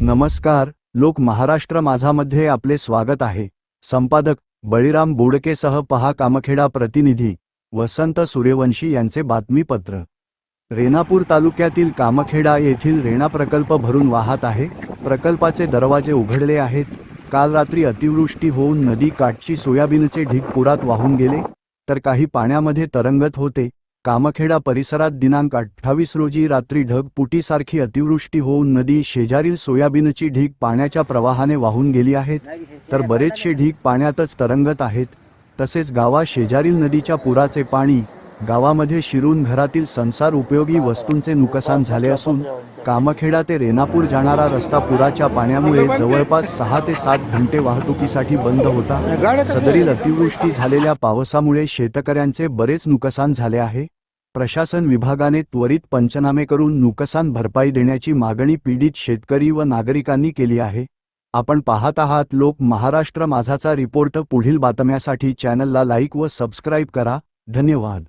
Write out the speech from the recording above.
नमस्कार लोक महाराष्ट्र माझामध्ये आपले स्वागत आहे. संपादक बळीराम बोडकेसह पहा कामखेडा प्रतिनिधी वसंत सूर्यवंशी यांचे बातमीपत्र. रेणापूर तालुक्यातील कामखेडा येथील रेणा प्रकल्प भरून वाहत आहे. प्रकल्पाचे दरवाजे उघडले आहेत. काल रात्री अतिवृष्टी होऊन नदी काठची सोयाबीनचे ढीग पुरात वाहून गेले तर काही पाण्यामध्ये तरंगत होते. कामखेडा परिसरात दिनांक अठ्ठावीस रोजी रात्री ढगपुटीसारखी अतिवृष्टी होऊन नदी शेजारील सोयाबीनची ढीग पाण्याच्या प्रवाहाने वाहून गेली आहेत. तर बरेचसे ढीग पाण्यातच तरंगत आहेत. तसेच गावा शेजारील नदीच्या पुराचे पाणी गावामध्ये शिरून घरातील संसार उपयोगी वस्तूंचे नुकसान झाले असून कामखेडा ते रेनापूर जाणारा रस्ता पुराच्या पाण्यामुळे जवळपास सहा ते सात घंटे वाहतुकीसाठी बंद होता. सदरील अतिवृष्टी झालेल्या पावसामुळे शेतकऱ्यांचे बरेच नुकसान झाले आहे. प्रशासन विभागाने त्वरित पंचनामे करून नुकसान भरपाई देण्याची मागणी पीडित शेतकरी व नागरिकांनी केली आहे. आपण पाहत आहात लोक महाराष्ट्र माझाचा रिपोर्ट पुढील बातम्यासाठी चॅनलला लाईक व सबस्क्राईब करा. धन्यवाद.